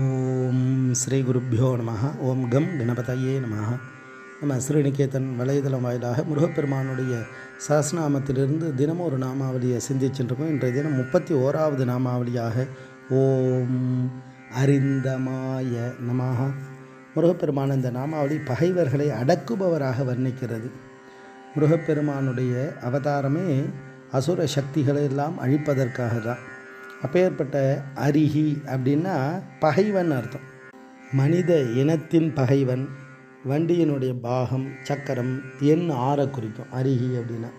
ஓம் ஸ்ரீ குருப்பியோ நம ஓம் கம் கணபதையே நம நம்ம ஸ்ரீநிகேதன் வலைதளம் வாயிலாக முருகப்பெருமானுடைய சஹஸ்நாமத்திலிருந்து தினமும் ஒரு நாமாவளியை சிந்திச்சுருக்கோம் இன்றைய தினம் முப்பத்தி ஓராவது நாமாவளியாக ஓம் அரிந்தமாய நமஹ. முருகப்பெருமான் இந்த நாமாவளி பகைவர்களை அடக்குபவராக வர்ணிக்கிறது. முருகப்பெருமானுடைய அவதாரமே அசுர சக்திகளை எல்லாம் அழிப்பதற்காக தான் அப்பேற்பட்ட அரிஹி அப்படின்னா பகைவன் அர்த்தம். மனித இனத்தின் பகைவன் வண்டியினுடைய பாகம் சக்கரம் எண் ஆற குறிக்கும். அரிஹி அப்படின்னா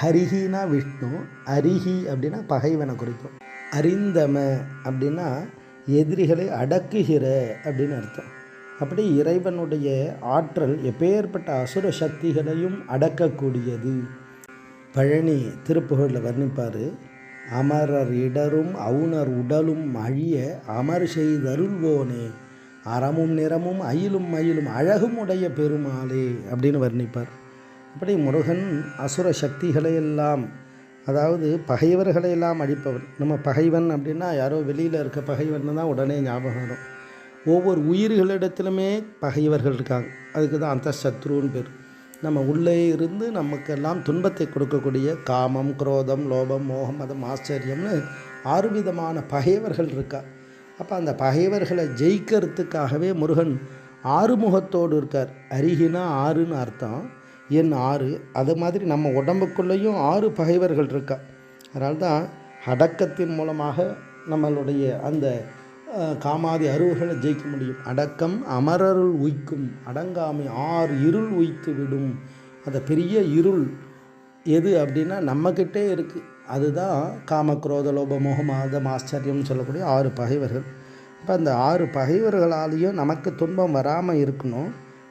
ஹரிஹினா விஷ்ணு அரிஹி அப்படின்னா பகைவனை குறிக்கும். அரிந்தம அப்படின்னா எதிரிகளை அடக்குகிற அப்படின்னு அர்த்தம். அப்படி இறைவனுடைய ஆற்றல் எப்பேற்பட்ட அசுர சக்திகளையும் அடக்கக்கூடியது. பழனி திருப்புகழில் வர்ணிப்பார் அமரர் இடரும் அவுணர் உடலும் அழிய அமர் செய்தருள்வோனே அறமும் நிறமும் அயிலும் மயிலும் அழகும் உடைய பெருமாளே அப்படின்னு வர்ணிப்பார். அப்படி முருகன் அசுர சக்திகளை எல்லாம் அதாவது பகைவர்களை எல்லாம் அழிப்பவன். நம்ம பகைவன் அப்படின்னா யாரோ வெளியில் இருக்க பகைவன் தான் உடனே ஞாபகம் வரும். ஒவ்வொரு உயிர்களிடத்திலுமே பகைவர்கள் இருக்காங்க. அதுக்கு தான் அந்த சத்ருன்னு பேர். நம்ம உள்ளே இருந்து நமக்கெல்லாம் துன்பத்தை கொடுக்கக்கூடிய காமம் குரோதம் லோபம் மோகம் மதம் ஆச்சரியம்னு ஆறு விதமான பகைவர்கள் இருக்கா. அப்போ அந்த பகைவர்களை ஜெயிக்கிறதுக்காகவே முருகன் ஆறுமுகத்தோடு இருக்கார். அருகினா ஆறுன்னு அர்த்தம். என் ஆறு அது மாதிரி நம்ம உடம்புக்குள்ளேயும் ஆறு பகைவர்கள் இருக்கா. அதனால்தான் அடக்கத்தின் மூலமாக நம்மளுடைய அந்த காமாதி அருவுகளை ஜெயிக்க முடியும். அடக்கம் அமரருள் உய்க்கும். அடங்காமை ஆறு இருள் உய்த்து விடும். அந்த பெரிய இருள் எது அப்படின்னா நம்மக்கிட்டே இருக்குது அதுதான் காமக்ரோத லோப மோகம் ஆச்சரியம்னு சொல்லக்கூடிய ஆறு பகைவர்கள். இப்போ அந்த ஆறு பகைவர்களாலேயும் நமக்கு துன்பம் வராமல் இருக்கணும்.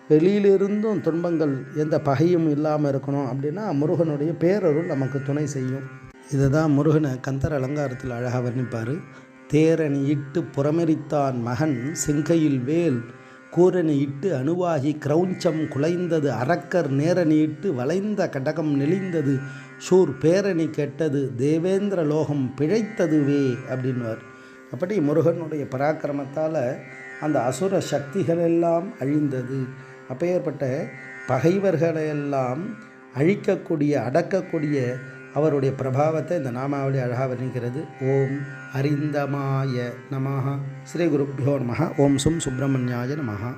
வெளியிலிருந்தும் துன்பங்கள் எந்த பகையும் இல்லாமல் இருக்கணும் அப்படின்னா முருகனுடைய பேரருள் நமக்கு துணை செய்யும். இதை தான் முருகனை கந்தர் அலங்காரத்தில் அழகாக வர்ணிப்பார். தேரணி இட்டு புறமெரித்தான் மகன் செங்கையில் வேல். கூரணி இட்டு அணுவாகி கிரௌஞ்சம் குலைந்தது. அரக்கர் நேரணி இட்டு வளைந்த கடகம் நெளிந்தது. சூர் பேரணி கெட்டது. தேவேந்திர லோகம் பிழைத்ததுவே அப்படின்வார். அப்படி முருகனுடைய பராக்கிரமத்தால் அந்த அசுர சக்திகளெல்லாம் அழிந்தது. அப்பேற்பட்ட பகைவர்களையெல்லாம் அழிக்கக்கூடிய அடக்கக்கூடிய அவருடைய பிரபாவத்தை இந்த நாமாவளி அழகாக வர்ணிக்கிறது. ஓம் அரிந்தமாய நமஹா. ஸ்ரீ குருப்பியோ நமஹா. ஓம் சும் சுப்பிரமணியாய நமஹா.